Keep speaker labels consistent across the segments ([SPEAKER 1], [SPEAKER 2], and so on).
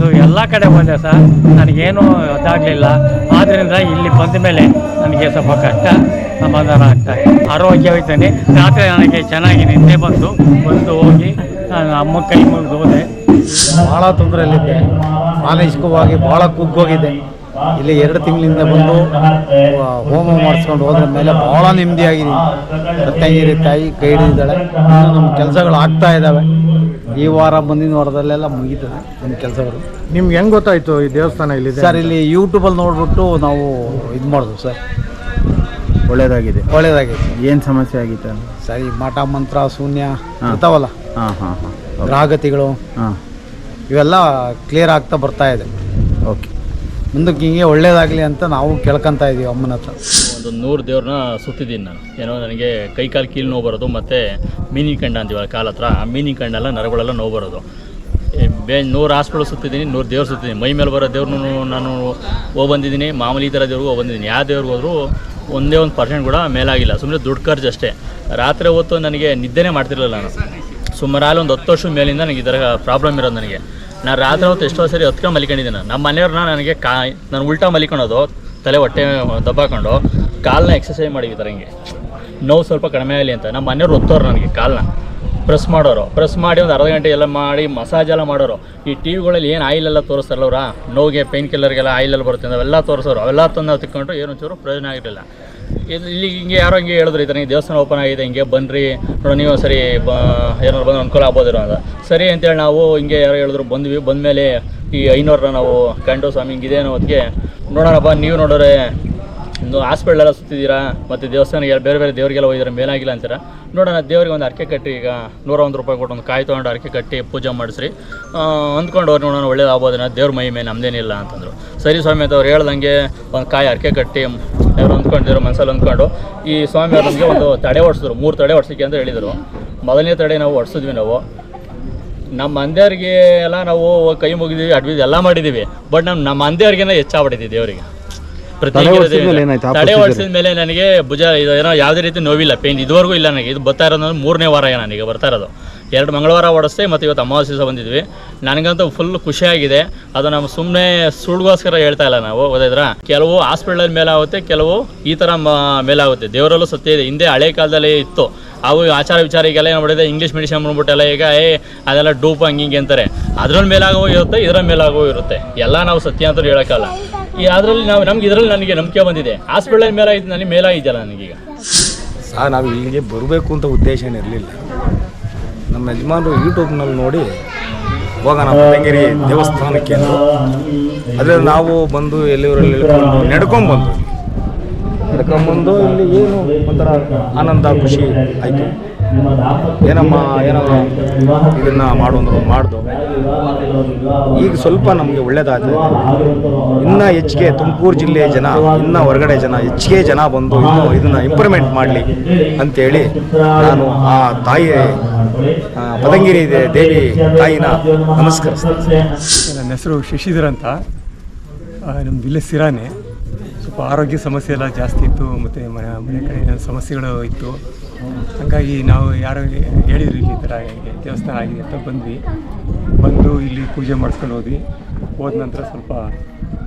[SPEAKER 1] ಇದು ಎಲ್ಲ ಕಡೆ ಬಂದೆ ಸರ್. ನನಗೇನು ಅದಾಗಲಿಲ್ಲ ಆದ್ದರಿಂದ ಇಲ್ಲಿ ಬಂದ ಮೇಲೆ ನನಗೆ ಸ್ವಲ್ಪ ಕಷ್ಟ ಸಮಾಧಾನ ಆಗ್ತಾ ಆರೋಗ್ಯವಿದ್ದೇನೆ. ರಾತ್ರಿ ನನಗೆ ಚೆನ್ನಾಗಿ ನಿದ್ದೆ ಬಂದು ಬಂದು ಹೋಗಿ, ನಾನು ಅಮ್ಮ ಕೈ ಮುಗಿದು ಹೋದೆ.
[SPEAKER 2] ಭಾಳ ತೊಂದರೆಯಲ್ಲಿದ್ದೆ. ಮಾನಸಿಕವಾಗಿ ಭಾಳ ಕುಗ್ಗೋಗಿದ್ದೆ. ಇಲ್ಲಿ ಎರಡು ತಿಂಗಳಿಂದ ಬಂದು ಹೋಮ ಮಾಡಿಸ್ಕೊಂಡು ಹೋದ್ರ ಮೇಲೆ ಭಾಳ ನೆಮ್ಮದಿಯಾಗಿದ್ದೀನಿ ತಂಗಿರಿ ತಾಯಿ ಕೈ ಹಿಡಿದಿದ್ದಾಳೆ. ನಮ್ಮ ಕೆಲಸಗಳು ಆಗ್ತಾ ಇದ್ದಾವೆ. ಈ ವಾರ ಮುಂದಿನ ವಾರದಲ್ಲೆಲ್ಲ ಮುಗೀತದೆ ನಮ್ಮ ಕೆಲಸಗಳು
[SPEAKER 3] ನಿಮ್ಗೆ ಹೆಂಗೆ ಗೊತ್ತಾಯ್ತು ಈ ದೇವಸ್ಥಾನ ಇಲ್ಲಿ
[SPEAKER 2] ಸರ್ ಇಲ್ಲಿ ಯೂಟ್ಯೂಬಲ್ಲಿ ನೋಡ್ಬಿಟ್ಟು ನಾವು ಇದು ಮಾಡಿದ್ವು ಸರ್.
[SPEAKER 4] ಒಳ್ಳೇದಾಗಿದೆ.
[SPEAKER 2] ಒಳ್ಳೇದಾಗಿದೆ.
[SPEAKER 4] ಏನು ಸಮಸ್ಯೆ ಆಗಿತ್ತು
[SPEAKER 2] ಸರಿ ಮಠ ಮಂತ್ರ ಶೂನ್ಯ. ಇರ್ತಾವಲ್ಲ?
[SPEAKER 4] ಹಾಂ ಹಾಂ ಹಾಂ.
[SPEAKER 2] ಗ್ರಹಗತಿಗಳು
[SPEAKER 4] ಹಾಂ.
[SPEAKER 2] ಇವೆಲ್ಲ ಕ್ಲಿಯರ್ ಆಗ್ತಾ ಬರ್ತಾ ಇದೆ.
[SPEAKER 4] ಓಕೆ.
[SPEAKER 2] ಮುಂದಕ್ಕೆ ಹಿಂಗೆ ಒಳ್ಳೇದಾಗಲಿ ಅಂತ ನಾವು ಕೇಳ್ಕೊಂತ ಇದೀವಿ ಅಮ್ಮನ ಹತ್ರ.
[SPEAKER 5] ಒಂದು ನೂರು ದೇವ್ರನ್ನ ಸುತ್ತಿದ್ದೀನಿ ನಾನು. ಏನೋ ನನಗೆ ಕೈ ಕಾಲು ಕೀಲು ನೋವು ಬರೋದು ಮತ್ತು ಮೀನಿನ ಕಂಡ ಅಂತೀವಲ್ಲ ಕಾಲ ಹತ್ರ, ಆ ಮೀನಿನ ಕಂಡೆಲ್ಲ ನರಗಳೆಲ್ಲ ನೋವು ಬರೋದು. ಬೇ, ನೂರು ಹಾಸ್ಪಿಟಲ್ ಸುತ್ತಿದ್ದೀನಿ, ನೂರು ದೇವ್ರು ಸುತ್ತಿದ್ದೀನಿ. ಮೈ ಮೇಲೆ ಬರೋ ದೇವ್ರನ್ನೂ ನಾನು ಹೋಗಿ ಬಂದಿದ್ದೀನಿ ಮಾಮೂಲಿ ಈ ಥರ ದೇವ್ರಿಗೂ ಹೋಗಿ ಬಂದಿದ್ದೀನಿ ಯಾವ ದೇವ್ರಿಗೆ ಹೋದರೂ ಒಂದೇ ಒಂದು ಪರ್ಸೆಂಟ್ ಕೂಡ ಮೇಲಾಗಿಲ್ಲ. ಸುಮ್ಮನೆ ದುಡ್ಡು ಖರ್ಚು ಅಷ್ಟೇ. ರಾತ್ರಿ ಹೊತ್ತು ನನಗೆ ನಿದ್ದೆನೇ ಮಾಡ್ತಿರಲಿಲ್ಲ ನಾನು. ಸುಮಾರು ಒಂದು ಹತ್ತು ವರ್ಷದ ಮೇಲಿಂದ ನನಗೆ ಈ ಥರ ಪ್ರಾಬ್ಲಮ್ ಇರೋದು ನನಗೆ. ನಾನು ರಾತ್ರಿ ಹೊತ್ತು ಎಷ್ಟೋ ಸರಿ ಹೊತ್ಕೊಂಡು ಮಲ್ಕೊಂಡಿದ್ದೀನಿ ನಮ್ಮ ಮನೆಯವ್ರನ್ನ ನನಗೆ ಕಾ, ನಾನು ಉಲ್ಟಾ ಮಲ್ಕೊಳೋದು, ತಲೆ ಹೊಟ್ಟೆ ದಬ್ಬಾಕೊಂಡು ಕಾಲನ್ನ ಎಕ್ಸಸೈಸ್ ಮಾಡಿ ಈ ಥರ ಹಿಂಗೆ. ನೋವು ಸ್ವಲ್ಪ ಕಡಿಮೆ ಆಗಲಿ ಅಂತ. ನಮ್ಮ ಮನೆಯವ್ರು ಒತ್ತೋರು ನನಗೆ ಕಾಲನ್ನ. ಪ್ರೆಸ್ ಮಾಡೋರು. ಪ್ರೆಸ್ ಮಾಡಿ ಒಂದು ಅರ್ಧ ಗಂಟೆ ಎಲ್ಲ ಮಾಡಿ ಮಸಾಜ್ ಎಲ್ಲ ಮಾಡೋರು. ಈ ಟಿ ವಿಗಳಲ್ಲಿ ಏನು ಆಯಿಲ್ ಎಲ್ಲ ತೋರಿಸ್ತಾರಲ್ಲ ಅವ್ರ? ನೋವಿಗೆ ಪೈನ್ ಕಿಲ್ಲರ್ಗೆಲ್ಲ ಆಯಿಲ್ ಎಲ್ಲ ಬರುತ್ತೆ ಅವೆಲ್ಲ ತೋರಿಸೋರು. ಅವೆಲ್ಲ ತಂದು ನಾವು ತಿಕ್ಕೊಂಡು ಏನು ಒಂಚೂರು ಪ್ರಯೋಜನ ಆಗಿರಲಿಲ್ಲ. ಇದು ಇಲ್ಲಿ ಹಿಂಗೆ ಯಾರೋ ಹಿಂಗೆ ಹೇಳಿದ್ರು ಹಿಂಗೆ ದೇವಸ್ಥಾನ ಓಪನ್ ಆಗಿದೆ, ಹಿಂಗೆ ಬನ್ನಿರಿ ನೋಡಿ, ನೀವು ಸರಿ, ಬ, ಏನಾದ್ರು ಬಂದು ಅನುಕೂಲ ಆಗ್ಬೋದಿರೋ ಅಂತ. ಸರಿ ಅಂತೇಳಿ ನಾವು ಹಿಂಗೆ ಯಾರೋ ಹೇಳಿದ್ರು, ಬಂದ್ವಿ. ಬಂದಮೇಲೆ ಈ ಐನೂರನ್ನ ನಾವು ಕಂಡು ಸ್ವಾಮಿ ಹಿಂಗಿದೆ ಅನ್ನೋ ಹೊತ್ತಿಗೆ ನೋಡೋಣ ಬಾ ನೀವು ನೋಡೋರೆ ಒಂದು ಹಾಸ್ಪಿಟ್ಲೆಲ್ಲ ಸುತ್ತಿದ್ದೀರಾ? ಮತ್ತು ದೇವಸ್ಥಾನಕ್ಕೆ ಬೇರೆ ಬೇರೆ ದೇವರಿಗೆಲ್ಲ ಹೋಗಿದ್ದಾರೆ? ಮೇಲಾಗಿಲ್ಲ ಅಂತೀರ? ನೋಡೋಣ, ದೇವರಿಗೆ ಒಂದು ಅರ್ಕೆ ಕಟ್ಟಿ ಈಗ ನೂರ ಒಂದು ರೂಪಾಯಿ ಕೊಟ್ಟು ಒಂದು ಕಾಯಿ ತೊಗೊಂಡು ಅರ್ಕೆ ಕಟ್ಟಿ ಪೂಜೆ ಮಾಡಿಸ್ರಿ. ಅಂದ್ಕೊಂಡು ಅವ್ರು ನೋಡೋಣ ಒಳ್ಳೇದಾಗ್ಬೋದೇನೋ ದೇವ್ರ ಮೈ ಮೇಲೆ ನಮ್ದೇನಿಲ್ಲ ಅಂತಂದರು. ಸರಿ ಸ್ವಾಮಿ, ಅಂತ ಅವ್ರು ಹೇಳ್ದಂಗೆ ಒಂದು ಕಾಯಿ ಅರ್ಕೆ ಕಟ್ಟಿ ಅವ್ರು ಅಂದ್ಕೊಂಡಿದ್ರು ಮನಸ್ಸಲ್ಲಿ ಅಂದ್ಕೊಂಡು ಈ ಸ್ವಾಮಿ ಅವ್ರು ನಮಗೆ ಒಂದು ತಡೆ ಓಡಿಸಿದ್ರು ಮೂರು ತಡೆ ಓಡಿಸಿಕೆ ಅಂತ ಹೇಳಿದರು. ಮೊದಲನೇ ತಡೆ ನಾವು ಹೊಡ್ಸಿದ್ವಿ ನಾವು. ನಮ್ಮ ಅಂದೆಯವ್ರಿಗೆ ಎಲ್ಲ ನಾವು ಕೈ ಮುಗಿದೀವಿ, ಅಡ್ವಿದ್ ಎಲ್ಲ ಮಾಡಿದ್ದೀವಿ. ಬಟ್ ನಮ್ಮ ನಮ್ಮ ಅಂದೆಯವ್ರಿಗೆ ಹೆಚ್ಚಾಗ್ಬಿಟ್ಟಿದ್ದೀವಿ ದೇವರಿಗೆ.
[SPEAKER 4] ಏನಾಯ್ತು? ಆ
[SPEAKER 5] ತಡೆ
[SPEAKER 4] procedure?
[SPEAKER 5] ಹೊಡ್ಸಿದ ಮೇಲೆ ನನಗೆ ಭುಜ ಇದು ಏನೋ ಯಾವುದೇ ರೀತಿ ನೋವಿಲ್ಲ. ಪೇನ್ ಇದುವರೆಗೂ ಇಲ್ಲ ನನಗೆ. ಇದು ಬರ್ತಾ ಇರೋದು ಮೂರನೇ ವಾರ ನನಗೆ ಬರ್ತಾ ಇರೋದು. ಎರಡು ಮಂಗಳವಾರ ಓಡಿಸ್ದೆ ಮತ್ತು ಇವತ್ತು ಅಮಾವಾಸ್ಯ ದಿವಸ ಬಂದಿದ್ವಿ. ನನಗಂತೂ ಫುಲ್ ಖುಷಿಯಾಗಿದೆ. ಅದು ನಮ್ಮ ಸುಮ್ಮನೆ ಸುಳ್ಗೋಸ್ಕರ ಹೇಳ್ತಾ ಇಲ್ಲ ನಾವು ಓದಿದ್ರ? ಕೆಲವು ಹಾಸ್ಪಿಟಲ್ ಮೇಲಾಗುತ್ತೆ ಕೆಲವು ಈ ಥರ ಮ ಮೇಲಾಗುತ್ತೆ. ದೇವರಲ್ಲೂ ಸತ್ಯ ಇದೆ. ಹಿಂದೆ ಹಳೆ ಕಾಲದಲ್ಲಿ ಇತ್ತು. ಅವು ಆಚಾರ ವಿಚಾರಿಗೆಲ್ಲ ಏನು ಮಾಡಿದೆ? ಇಂಗ್ಲೀಷ್ ಮೆಡಿಸಿನ್ ಬಂದ್ಬಿಟ್ಟೆಲ್ಲ ಈಗ ಏ ಅದೆಲ್ಲ ಡೂಪ್ ಹಂಗೆ ಹಿಂಗೆ ಅಂತಾರೆ. ಅದ್ರಲ್ಲಿ ಮೇಲಾಗೋ ಇರುತ್ತೆ ಇದರ ಮೇಲಾಗೋ ಇರುತ್ತೆ. ಎಲ್ಲ ನಾವು ಸತ್ಯ ಅಂತ ಹೇಳೋಕ್ಕಲ್ಲ ಈ ಅದರಲ್ಲಿ ನಾವು ನಮ್ಗೆ ಇದರಲ್ಲಿ ನನಗೆ ನಂಬಿಕೆ ಬಂದಿದೆ. ಹಾಸ್ಪಿಟಲ್ ಮೇಲಾಗಿದ್ದು ನನಗೆ ಮೇಲಾಗಿದ್ದಲ್ಲ ನನಗೀಗ.
[SPEAKER 6] ಸಹ ನಾವು ಇಲ್ಲಿಗೆ ಬರಬೇಕು ಅಂತ ಉದ್ದೇಶ ಇರಲಿಲ್ಲ. ನಮ್ಮ ಯಜಮಾನರು ಯೂಟ್ಯೂಬ್ನಲ್ಲಿ ನೋಡಿ ಹೋಗೋಣ ಮಲ್ಲಂಗಿರಿ ದೇವಸ್ಥಾನಕ್ಕೆ ಅಂದ್ರು ಅದರಲ್ಲಿ ನಾವು ಬಂದು ಎಲ್ಲಿವರಲ್ಲಿ ನಡ್ಕೊಂಬಂದು ನಡ್ಕೊಂಬಂದು ಇಲ್ಲಿ ಏನು ಒಂಥರ ಆನಂದ, ಖುಷಿ ಆಯಿತು. ಏನಮ್ಮ ಏನೋ ಇದನ್ನು ಮಾಡೋಂದ್ರು ಮಾಡಿದು. ಈಗ ಸ್ವಲ್ಪ ನಮಗೆ ಒಳ್ಳೆಯದಾಗಿದೆ ಇನ್ನ ಹೆಚ್ಚಿಗೆ ತುಮಕೂರು ಜಿಲ್ಲೆಯ ಜನ, ಇನ್ನ ಹೊರಗಡೆ ಜನ ಹೆಚ್ಚಿಗೆ ಜನ ಬಂದು ಇನ್ನು ಇದನ್ನು ಇಂಪ್ರೂವ್ಮೆಂಟ್ ಮಾಡಲಿ ಅಂತೇಳಿ ನಾನು ಆ ತಾಯಿ ಪದಂಗಿರಿ ದೇವಿ ತಾಯಿನ ನಮಸ್ಕರಿಸ್ತೀನಿ.
[SPEAKER 3] ನನ್ನ ಹೆಸರು ಶಶಿಧರ್ ಅಂತ. ನಮ್ದು ಇಲ್ಲೇ ಸಿರಾನೆ. ಆರೋಗ್ಯ ಸಮಸ್ಯೆ ಎಲ್ಲ ಜಾಸ್ತಿ ಇತ್ತು, ಮತ್ತು ಮನೆ ಮನೆ ಕಡೆ ಸಮಸ್ಯೆಗಳು ಇತ್ತು. ಹಾಗಾಗಿ ನಾವು ಯಾರೋ ಹೇಳಿದ್ರು ಇಲ್ಲಿ ಈ ಥರ ದೇವಸ್ಥಾನ ಆಗಿದೆ ಅಂತ ಬಂದ್ವಿ. ಬಂದು ಇಲ್ಲಿ ಪೂಜೆ ಮಾಡಿಸ್ಕೊಂಡು ಹೋದ್ವಿ. ಹೋದ ನಂತರ ಸ್ವಲ್ಪ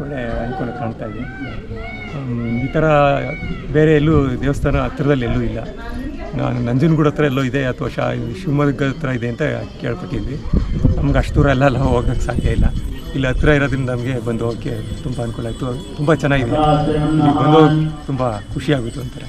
[SPEAKER 3] ಒಳ್ಳೆ ಅನುಕೂಲ ಕಾಣ್ತಾ ಇದೆ. ಈ ಥರ ಬೇರೆ ಎಲ್ಲೂ ದೇವಸ್ಥಾನ ಹತ್ತಿರದಲ್ಲಿ ಎಲ್ಲೂ ಇಲ್ಲ. ನಾನು ನಂಜನಗೂಡ ಹತ್ರ ಎಲ್ಲೋ ಇದೆ ಅಥವಾ ಶಾ ಶಿವಮೊಗ್ಗ ಹತ್ರ ಇದೆ ಅಂತ ಕೇಳ್ಪಟ್ಟಿದ್ವಿ. ನಮ್ಗೆ ಅಷ್ಟು ದೂರ ಎಲ್ಲ ಹೋಗೋಕ್ಕೆ ಸಾಧ್ಯ ಇಲ್ಲ. ಇಲ್ಲಿ ಹತ್ರ ಇರೋದ್ರಿಂದ ನಮಗೆ ಬಂದು ಹೋಗೋಕ್ಕೆ ತುಂಬ ಅನುಕೂಲ ಆಯಿತು. ತುಂಬ ಚೆನ್ನಾಗಿದೆ. ಇಲ್ಲಿ ಬಂದು ತುಂಬ ಖುಷಿ ಅಂತಾರೆ.